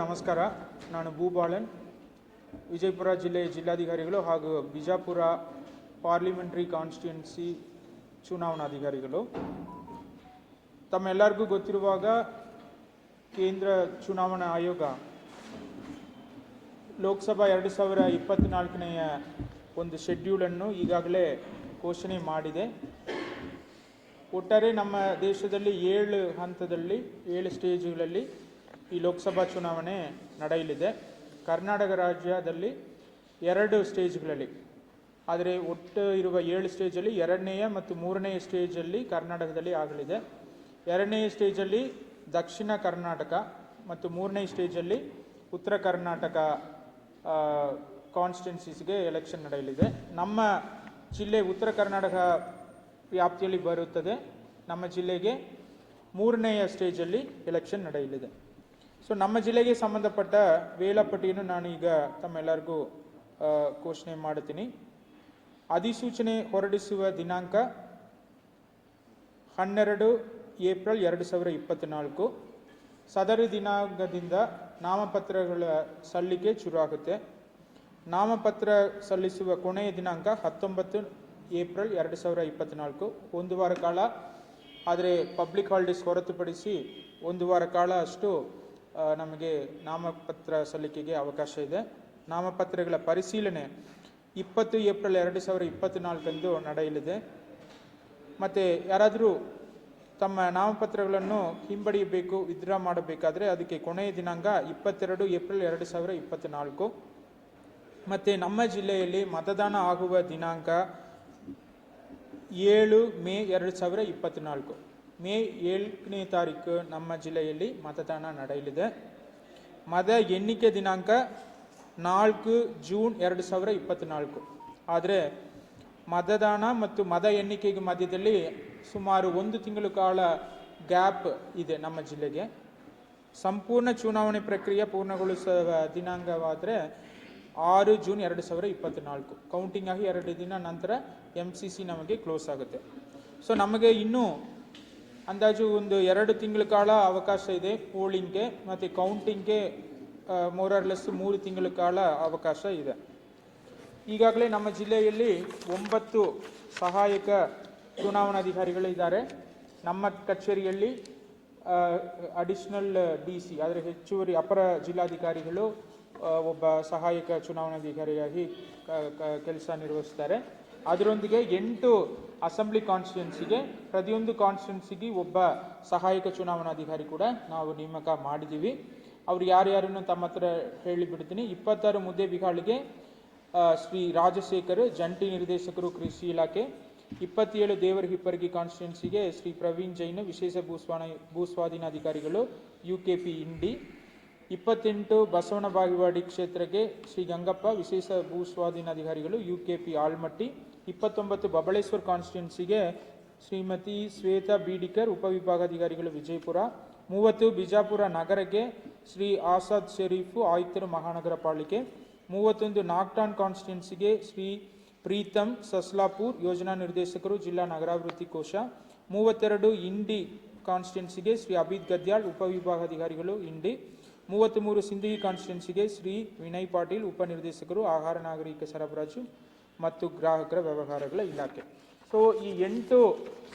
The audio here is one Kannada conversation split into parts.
ನಮಸ್ಕಾರ. ನಾನು ಭೂಬಾಳನ್ ವಿಜಯಪುರ ಜಿಲ್ಲೆಯ ಜಿಲ್ಲಾಧಿಕಾರಿಗಳು ಹಾಗೂ ಬಿಜಾಪುರ ಪಾರ್ಲಿಮೆಂಟ್ರಿ ಕಾನ್ಸ್ಟಿಟ್ಯುನ್ಸಿ ಚುನಾವಣಾಧಿಕಾರಿಗಳು. ತಮ್ಮೆಲ್ಲರಿಗೂ ಗೊತ್ತಿರುವಾಗ ಕೇಂದ್ರ ಚುನಾವಣಾ ಆಯೋಗ ಲೋಕಸಭಾ ಎರಡು ಸಾವಿರ ಇಪ್ಪತ್ತ್ನಾಲ್ಕನೆಯ ಒಂದು ಶೆಡ್ಯೂಲನ್ನು ಈಗಾಗಲೇ ಘೋಷಣೆ ಮಾಡಿದೆ. ಒಟ್ಟಾರೆ ನಮ್ಮ ದೇಶದಲ್ಲಿ ಏಳು ಹಂತದಲ್ಲಿ, ಏಳು ಸ್ಟೇಜ್ಗಳಲ್ಲಿ ಈ ಲೋಕಸಭಾ ಚುನಾವಣೆ ನಡೆಯಲಿದೆ. ಕರ್ನಾಟಕ ರಾಜ್ಯದಲ್ಲಿ ಎರಡು ಸ್ಟೇಜ್ಗಳಲ್ಲಿ, ಆದರೆ ಒಟ್ಟು ಇರುವ ಏಳು ಸ್ಟೇಜಲ್ಲಿ ಎರಡನೆಯ ಮತ್ತು ಮೂರನೆಯ ಸ್ಟೇಜಲ್ಲಿ ಕರ್ನಾಟಕದಲ್ಲಿ ಆಗಲಿದೆ. ಎರಡನೆಯ ಸ್ಟೇಜಲ್ಲಿ ದಕ್ಷಿಣ ಕರ್ನಾಟಕ ಮತ್ತು ಮೂರನೇ ಸ್ಟೇಜಲ್ಲಿ ಉತ್ತರ ಕರ್ನಾಟಕ ಕಾನ್ಸ್ಟಿಟ್ಯುನ್ಸೀಸ್ಗೆ ಎಲೆಕ್ಷನ್ ನಡೆಯಲಿದೆ. ನಮ್ಮ ಜಿಲ್ಲೆ ಉತ್ತರ ಕರ್ನಾಟಕ ವ್ಯಾಪ್ತಿಯಲ್ಲಿ ಬರುತ್ತದೆ. ನಮ್ಮ ಜಿಲ್ಲೆಗೆ ಮೂರನೆಯ ಸ್ಟೇಜಲ್ಲಿ ಎಲೆಕ್ಷನ್ ನಡೆಯಲಿದೆ. ಸೊ ನಮ್ಮ ಜಿಲ್ಲೆಗೆ ಸಂಬಂಧಪಟ್ಟ ವೇಳಾಪಟ್ಟಿಯನ್ನು ನಾನು ಈಗ ತಮ್ಮೆಲ್ಲರಿಗೂ ಘೋಷಣೆ ಮಾಡುತ್ತೀನಿ. ಅಧಿಸೂಚನೆ ಹೊರಡಿಸುವ ದಿನಾಂಕ ಹನ್ನೆರಡು ಏಪ್ರಿಲ್ ಎರಡು ಸಾವಿರ ಇಪ್ಪತ್ತ್ನಾಲ್ಕು ಸದರಿ ದಿನಾಂಕದಿಂದ ನಾಮಪತ್ರಗಳ ಸಲ್ಲಿಕೆ ಶುರುವಾಗುತ್ತೆ. ನಾಮಪತ್ರ ಸಲ್ಲಿಸುವ ಕೊನೆಯ ದಿನಾಂಕ ಹತ್ತೊಂಬತ್ತು ಏಪ್ರಿಲ್ ಎರಡು ಸಾವಿರ ಇಪ್ಪತ್ತ್ನಾಲ್ಕು ಒಂದು ವಾರ ಕಾಲ, ಆದರೆ ಪಬ್ಲಿಕ್ ಹಾಲಿಡೇಸ್ ಹೊರತುಪಡಿಸಿ ಒಂದು ವಾರ ಕಾಲ ಅಷ್ಟು ನಮಗೆ ನಾಮಪತ್ರ ಸಲ್ಲಿಕೆಗೆ ಅವಕಾಶ ಇದೆ. ನಾಮಪತ್ರಗಳ ಪರಿಶೀಲನೆ ಇಪ್ಪತ್ತು ಏಪ್ರಿಲ್ ಎರಡು ಸಾವಿರ ಇಪ್ಪತ್ತ್ನಾಲ್ಕಂದು ನಡೆಯಲಿದೆ. ಮತ್ತು ಯಾರಾದರೂ ತಮ್ಮ ನಾಮಪತ್ರಗಳನ್ನು ಹಿಂಪಡೆಯಬೇಕು, ವಿತ್ಡ್ರಾ ಮಾಡಬೇಕಾದರೆ ಅದಕ್ಕೆ ಕೊನೆಯ ದಿನಾಂಕ ಇಪ್ಪತ್ತೆರಡು ಏಪ್ರಿಲ್ ಎರಡು ಸಾವಿರ ಇಪ್ಪತ್ತ್ನಾಲ್ಕು ಮತ್ತು ನಮ್ಮ ಜಿಲ್ಲೆಯಲ್ಲಿ ಮತದಾನ ಆಗುವ ದಿನಾಂಕ ಏಳು ಮೇ ಎರಡು ಸಾವಿರ ಇಪ್ಪತ್ತ್ನಾಲ್ಕು ಮೇ ಏಳನೇ ತಾರೀಕು ನಮ್ಮ ಜಿಲ್ಲೆಯಲ್ಲಿ ಮತದಾನ ನಡೆಯಲಿದೆ. ಮತ ಎಣ್ಣಿಕೆ ದಿನಾಂಕ ನಾಲ್ಕು ಜೂನ್ ಎರಡು ಸಾವಿರ ಇಪ್ಪತ್ತ್ನಾಲ್ಕು ಆದರೆ ಮತದಾನ ಮತ್ತು ಮತ ಎಣ್ಣಿಕೆಗೆ ಮಧ್ಯದಲ್ಲಿ ಸುಮಾರು ಒಂದು ತಿಂಗಳು ಕಾಲ ಗ್ಯಾಪ್ ಇದೆ ನಮ್ಮ ಜಿಲ್ಲೆಗೆ. ಸಂಪೂರ್ಣ ಚುನಾವಣೆ ಪ್ರಕ್ರಿಯೆ ಪೂರ್ಣಗೊಳಿಸುವ ದಿನಾಂಕವಾದರೆ ಆರು ಜೂನ್ ಎರಡು ಸಾವಿರ ಇಪ್ಪತ್ತ್ನಾಲ್ಕು ಕೌಂಟಿಂಗ್ ಆಗಿ ಎರಡು ದಿನ ನಂತರ ಎಂ ಸಿ ಸಿ ನಮಗೆ ಕ್ಲೋಸ್ ಆಗುತ್ತೆ. ಸೊ ನಮಗೆ ಇನ್ನೂ ಅಂದಾಜು ಒಂದು ಎರಡು ತಿಂಗಳ ಕಾಲ ಅವಕಾಶ ಇದೆ. ಪೋಲಿಂಗ್ಗೆ ಮತ್ತು ಕೌಂಟಿಂಗ್ಗೆ ಮೋರರ್ಲೆಸ್ ಮೂರು ತಿಂಗಳ ಕಾಲ ಅವಕಾಶ ಇದೆ. ಈಗಾಗಲೇ ನಮ್ಮ ಜಿಲ್ಲೆಯಲ್ಲಿ ಒಂಬತ್ತು ಸಹಾಯಕ ಚುನಾವಣಾಧಿಕಾರಿಗಳಿದ್ದಾರೆ. ನಮ್ಮ ಕಚೇರಿಯಲ್ಲಿ ಅಡಿಷನಲ್ ಡಿ ಸಿ ಆದರೆ ಹೆಚ್ಚುವರಿ ಅಪರ ಜಿಲ್ಲಾಧಿಕಾರಿಗಳು ಒಬ್ಬ ಸಹಾಯಕ ಚುನಾವಣಾಧಿಕಾರಿಯಾಗಿ ಕೆಲಸ ನಿರ್ವಹಿಸ್ತಾರೆ. ಅದರೊಂದಿಗೆ ಎಂಟು ಅಸೆಂಬ್ಲಿ ಕಾನ್ಸ್ಟಿಟ್ಯೂನ್ಸಿಗೆ ಪ್ರತಿಯೊಂದು ಕಾನ್ಸ್ಟಿಟ್ಯೂನ್ಸಿಗೆ ಒಬ್ಬ ಸಹಾಯಕ ಚುನಾವಣಾಧಿಕಾರಿ ಕೂಡ ನಾವು ನೇಮಕ ಮಾಡಿದ್ದೀವಿ ಅವ್ರು ಯಾರ್ಯಾರನ್ನು ತಮ್ಮ ಹತ್ರ ಹೇಳಿಬಿಡ್ತೀನಿ. ಇಪ್ಪತ್ತಾರು ಮುದ್ದೆ ಬಿಗಾಳಿಗೆ ಶ್ರೀ ರಾಜಶೇಖರ್, ಜಂಟಿ ನಿರ್ದೇಶಕರು, ಕೃಷಿ ಇಲಾಖೆ. ಇಪ್ಪತ್ತೇಳು ದೇವರ ಹಿಪ್ಪರ್ಗಿ ಕಾನ್ಸ್ಟಿಟ್ಯೂನ್ಸಿಗೆ ಶ್ರೀ ಪ್ರವೀಣ್ ಜೈನ್, ವಿಶೇಷ ಭೂಸ್ವಾನ, ಭೂಸ್ವಾಧೀನಾಧಿಕಾರಿಗಳು ಯು ಕೆ ಪಿ ಇಂಡಿ. ಇಪ್ಪತ್ತೆಂಟು ಬಸವನ ಬಾಗಿವಾಡಿ ಕ್ಷೇತ್ರಕ್ಕೆ ಶ್ರೀ ಗಂಗಪ್ಪ, ವಿಶೇಷ ಭೂಸ್ವಾಧೀನಾಧಿಕಾರಿಗಳು ಯು ಕೆ ಪಿ ಆಲ್ಮಟ್ಟಿ ಇಪ್ಪತ್ತೊಂಬತ್ತು ಬಬಳೇಶ್ವರ್ ಕಾನ್ಸ್ಟಿಟ್ಯುನ್ಸಿಗೆ ಶ್ರೀಮತಿ ಶ್ವೇತಾ ಬೀಡಿಕರ್ ಉಪವಿಭಾಗಾಧಿಕಾರಿಗಳು ವಿಜಯಪುರ, ಮೂವತ್ತು ಬಿಜಾಪುರ ನಗರಕ್ಕೆ ಶ್ರೀ ಆಸಾದ್ ಶರೀಫು ಆಯುಕ್ತರು ಮಹಾನಗರ ಪಾಲಿಕೆ, ಮೂವತ್ತೊಂದು ನಾಗ್ಟಾನ್ ಕಾನ್ಸ್ಟಿಟ್ಯುನ್ಸಿಗೆ ಶ್ರೀ ಪ್ರೀತಮ್ ಸಸ್ಲಾಪುರ್ ಯೋಜನಾ ನಿರ್ದೇಶಕರು ಜಿಲ್ಲಾ ನಗರಾಭಿವೃದ್ಧಿ ಕೋಶ, ಮೂವತ್ತೆರಡು ಇಂಡಿ ಕಾನ್ಸ್ಟಿಟ್ಯುನ್ಸಿಗೆ ಶ್ರೀ ಅಭಿತ್ ಗದ್ಯಾಳ್ ಉಪವಿಭಾಗಾಧಿಕಾರಿಗಳು ಇಂಡಿ, ಮೂವತ್ತ್ಮೂರು ಸಿಂಧಗಿ ಕಾನ್ಸ್ಟಿಟ್ಯುನ್ಸಿಗೆ ಶ್ರೀ ವಿನಯ್ ಪಾಟೀಲ್ ಉಪನಿರ್ದೇಶಕರು ಆಹಾರ ನಾಗರಿಕ ಸರಬರಾಜು ಮತ್ತು ಗ್ರಾಹಕರ ವ್ಯವಹಾರಗಳ ಇಲಾಖೆ. ಸೊ ಈ ಎಂಟು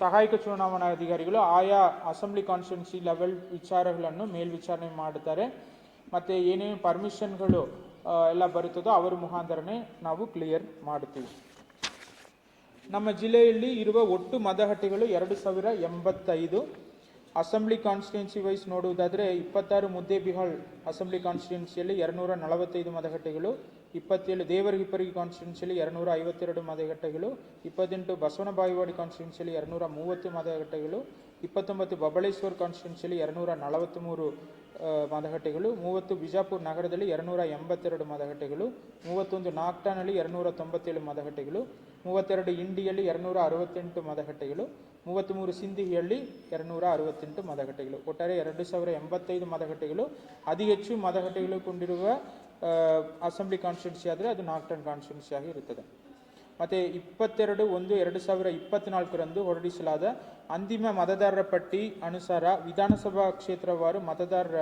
ಸಹಾಯಕ ಚುನಾವಣಾ ಅಧಿಕಾರಿಗಳು ಆಯಾ ಅಸೆಂಬ್ಲಿ ಕಾನ್ಸ್ಟಿಟ್ಯೂನ್ಸಿ ಲೆವೆಲ್ ವಿಚಾರಗಳನ್ನು ಮೇಲ್ವಿಚಾರಣೆ ಮಾಡುತ್ತಾರೆ. ಮತ್ತು ಏನೇನು ಪರ್ಮಿಷನ್ಗಳು ಎಲ್ಲ ಬರುತ್ತದೋ ಅವರ ಮುಖಾಂತರನೇ ನಾವು ಕ್ಲಿಯರ್ ಮಾಡುತ್ತೀವಿ. ನಮ್ಮ ಜಿಲ್ಲೆಯಲ್ಲಿ ಇರುವ ಒಟ್ಟು ಮತಗಟ್ಟೆಗಳು ಎರಡು ಸಾವಿರ ಎಂಬತ್ತೈದು. ಅಸೆಂಬ್ಲಿ ಕಾನ್ಸ್ಟಿಟ್ಯೂನ್ಸಿ ವೈಸ್ ನೋಡುವುದಾದರೆ ಇಪ್ಪತ್ತಾರು ಮುದ್ದೇಬಿಹಾಳ್ ಅಸೆಂಬ್ಲಿ ಕಾನ್ಸ್ಟಿಟ್ಯೂನ್ಸಿಯಲ್ಲಿ ಎರಡುನೂರ ನಲವತ್ತೈದು ಮತಗಟ್ಟೆಗಳು ಇಪ್ಪತ್ತೇಳು ದೇವರ ಕಾನ್ಸ್ಟಿಟ್ಯೂನ್ಸಿಯಲ್ಲಿ ಎರಡುನೂರ ಐವತ್ತೆರಡು ಮತಗಟ್ಟೆಗಳು, ಇಪ್ಪತ್ತೆಂಟು ಬಸವನ ಬಾಯಿವಾಡಿ ಕಾನ್ಸ್ಟಿಟ್ಯೂನ್ಸಿಯಲ್ಲಿ ಎರಡುನೂರ ಮೂವತ್ತು ಮತಗಟ್ಟೆಗಳು, ಇಪ್ಪತ್ತೊಂಬತ್ತು ಬಬಳೇಶ್ವರ್ ಕಾನ್ಸ್ಟಿಟ್ಯೂನ್ಸಿಯಲ್ಲಿ ಎರಡುನೂರ ನಲವತ್ತ್ಮೂರು ಮತಗಟ್ಟೆಗಳು, ಮೂವತ್ತು ಬಿಜಾಪುರ ನಗರದಲ್ಲಿ ಎರಡುನೂರ ಎಂಬತ್ತೆರಡು ಮತಗಟ್ಟೆಗಳು, ಮೂವತ್ತೊಂದು ನಾಗ್ಟಾನಲ್ಲಿ ಎರಡುನೂರ ತೊಂಬತ್ತೇಳು ಮತಗಟ್ಟೆಗಳು, ಮೂವತ್ತೆರಡು ಇಂಡಿಯಲ್ಲಿ ಎರಡುನೂರ ಅರವತ್ತೆಂಟು ಮತಗಟ್ಟೆಗಳು, ಮೂವತ್ತ್ಮೂರು ಸಿಂಧಿಯಲ್ಲಿ ಎರಡುನೂರ ಅರವತ್ತೆಂಟು ಮತಗಟ್ಟೆಗಳು. ಒಟ್ಟಾರೆ ಎರಡು ಸಾವಿರ ಎಂಬತ್ತೈದು ಮತಗಟ್ಟೆಗಳು. ಅತಿ ಹೆಚ್ಚು ಮತಗಟ್ಟೆಗಳು ಕೊಂಡಿರುವ ಅಸೆಂಬ್ಲಿ ಕಾನ್ಸ್ಟಿಟ್ಯೂನ್ಸಿ ಆದರೆ ಅದು ನಾರ್ತ್ ಟನ್ ಕಾನ್ಸ್ಟಿಟ್ಯೂನ್ಸಿ ಆಗಿ ಇರುತ್ತದೆ. ಮತ್ತು ಇಪ್ಪತ್ತೆರಡು ಒಂದು ಎರಡು ಸಾವಿರ ಇಪ್ಪತ್ತ್ನಾಲ್ಕರಂದು ಹೊರಡಿಸಲಾದ ಅಂತಿಮ ಮತದಾರರ ಪಟ್ಟಿ ಅನುಸಾರ ವಿಧಾನಸಭಾ ಕ್ಷೇತ್ರವಾರು ಮತದಾರರ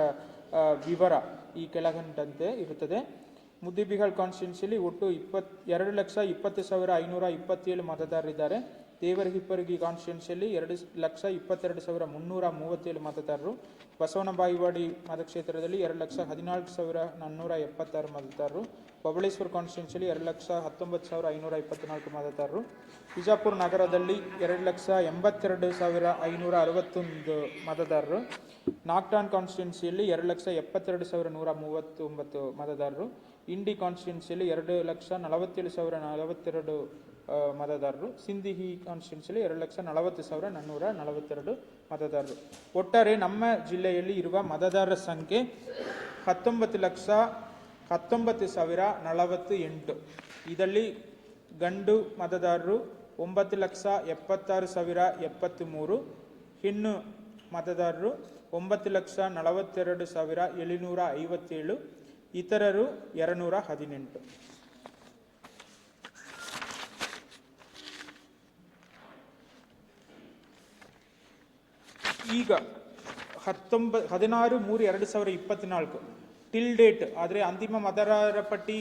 ವಿವರ ಈ ಕೆಳಗಂಟಂತೆ ಇರುತ್ತದೆ. ಮುದ್ದಿಬಿಹಾಳ್ ಕಾನ್ಸ್ಟಿಟ್ಯೂನ್ಸಿಯಲ್ಲಿ ಒಟ್ಟು ಇಪ್ಪತ್ ಎರಡು ಲಕ್ಷ ಇಪ್ಪತ್ತು ಸಾವಿರ ಐನೂರ ಇಪ್ಪತ್ತೇಳು ಮತದಾರರಿದ್ದಾರೆ. ದೇವರಹಿಪ್ಪರಗಿ ಕಾನ್ಸ್ಟಿಟ್ಯೂನ್ಸಿಯಲ್ಲಿ ಎರಡು ಲಕ್ಷ ಇಪ್ಪತ್ತೆರಡು ಸಾವಿರ ಮುನ್ನೂರ ಮೂವತ್ತೇಳು ಮತದಾರರು. ಬಸವನ ಬಾಯಿವಾಡಿ ಮತಕ್ಷೇತ್ರದಲ್ಲಿ ಎರಡು ಲಕ್ಷ ಹದಿನಾಲ್ಕು ಸಾವಿರ ನಾನ್ನೂರ ಎಪ್ಪತ್ತಾರು ಮತದಾರರು. ಬಬಳೇಶ್ವರ ಕಾನ್ಸ್ಟಿಟ್ಯೂನ್ಸಿಯಲ್ಲಿ ಎರಡು ಲಕ್ಷ ಹತ್ತೊಂಬತ್ತು ಸಾವಿರ ಐನೂರ ಇಪ್ಪತ್ತ್ನಾಲ್ಕು ಮತದಾರರು. ಬಿಜಾಪುರ ನಗರದಲ್ಲಿ ಎರಡು ಲಕ್ಷ ಎಂಬತ್ತೆರಡು ಸಾವಿರ ಐನೂರ ಅರವತ್ತೊಂದು ಮತದಾರರು. ನಾಗ್ಟಾನ್ ಕಾನ್ಸ್ಟಿಟ್ಯೂನ್ಸಿಯಲ್ಲಿ ಎರಡು ಲಕ್ಷ ಎಪ್ಪತ್ತೆರಡು ಸಾವಿರ ನೂರ ಮೂವತ್ತೊಂಬತ್ತು ಮತದಾರರು. ಇಂಡಿ ಕಾನ್ಸ್ಟಿಟ್ಯೂನ್ಸಿಯಲ್ಲಿ ಎರಡು ಲಕ್ಷ ನಲವತ್ತೇಳು ಸಾವಿರ ನಲವತ್ತೆರಡು ಮತದಾರರು. ಸಿಂಧಿಹಿ ಕಾನ್ಸ್ಟಿಟ್ಯೂನ್ಸಿಯಲ್ಲಿ ಎರಡು ಲಕ್ಷ ನಲವತ್ತು ಸಾವಿರ ನಾನ್ನೂರ ನಲವತ್ತೆರಡು ಮತದಾರರು. ಒಟ್ಟಾರೆ ನಮ್ಮ ಜಿಲ್ಲೆಯಲ್ಲಿ ಇರುವ ಮತದಾರರ ಸಂಖ್ಯೆ ಹತ್ತೊಂಬತ್ತು ಲಕ್ಷ ಹತ್ತೊಂಬತ್ತು ಸಾವಿರ ನಲವತ್ತು ಎಂಟು ಇದರಲ್ಲಿ ಗಂಡು ಮತದಾರರು ಒಂಬತ್ತು ಲಕ್ಷ ಎಪ್ಪತ್ತಾರು ಸಾವಿರ ಎಪ್ಪತ್ತು ಮೂರು ಹೆಣ್ಣು ಮತದಾರರು ಒಂಬತ್ತು ಲಕ್ಷ ನಲವತ್ತೆರಡು ಸಾವಿರ ಏಳುನೂರ ಐವತ್ತೇಳು. ಇತರರು ಎರಡುನೂರ ಹದಿನೆಂಟು. ಈಗ ಹತ್ತೊಂಬ, ಹದಿನಾರು, ಮೂರು, ಎರಡು ಸಾವಿರ ಇಪ್ಪತ್ತ್ನಾಲ್ಕು ಟಿಲ್ ಡೇಟ್ ಆದರೆ ಅಂತಿಮ ಮತದಾರರ ಪಟ್ಟಿ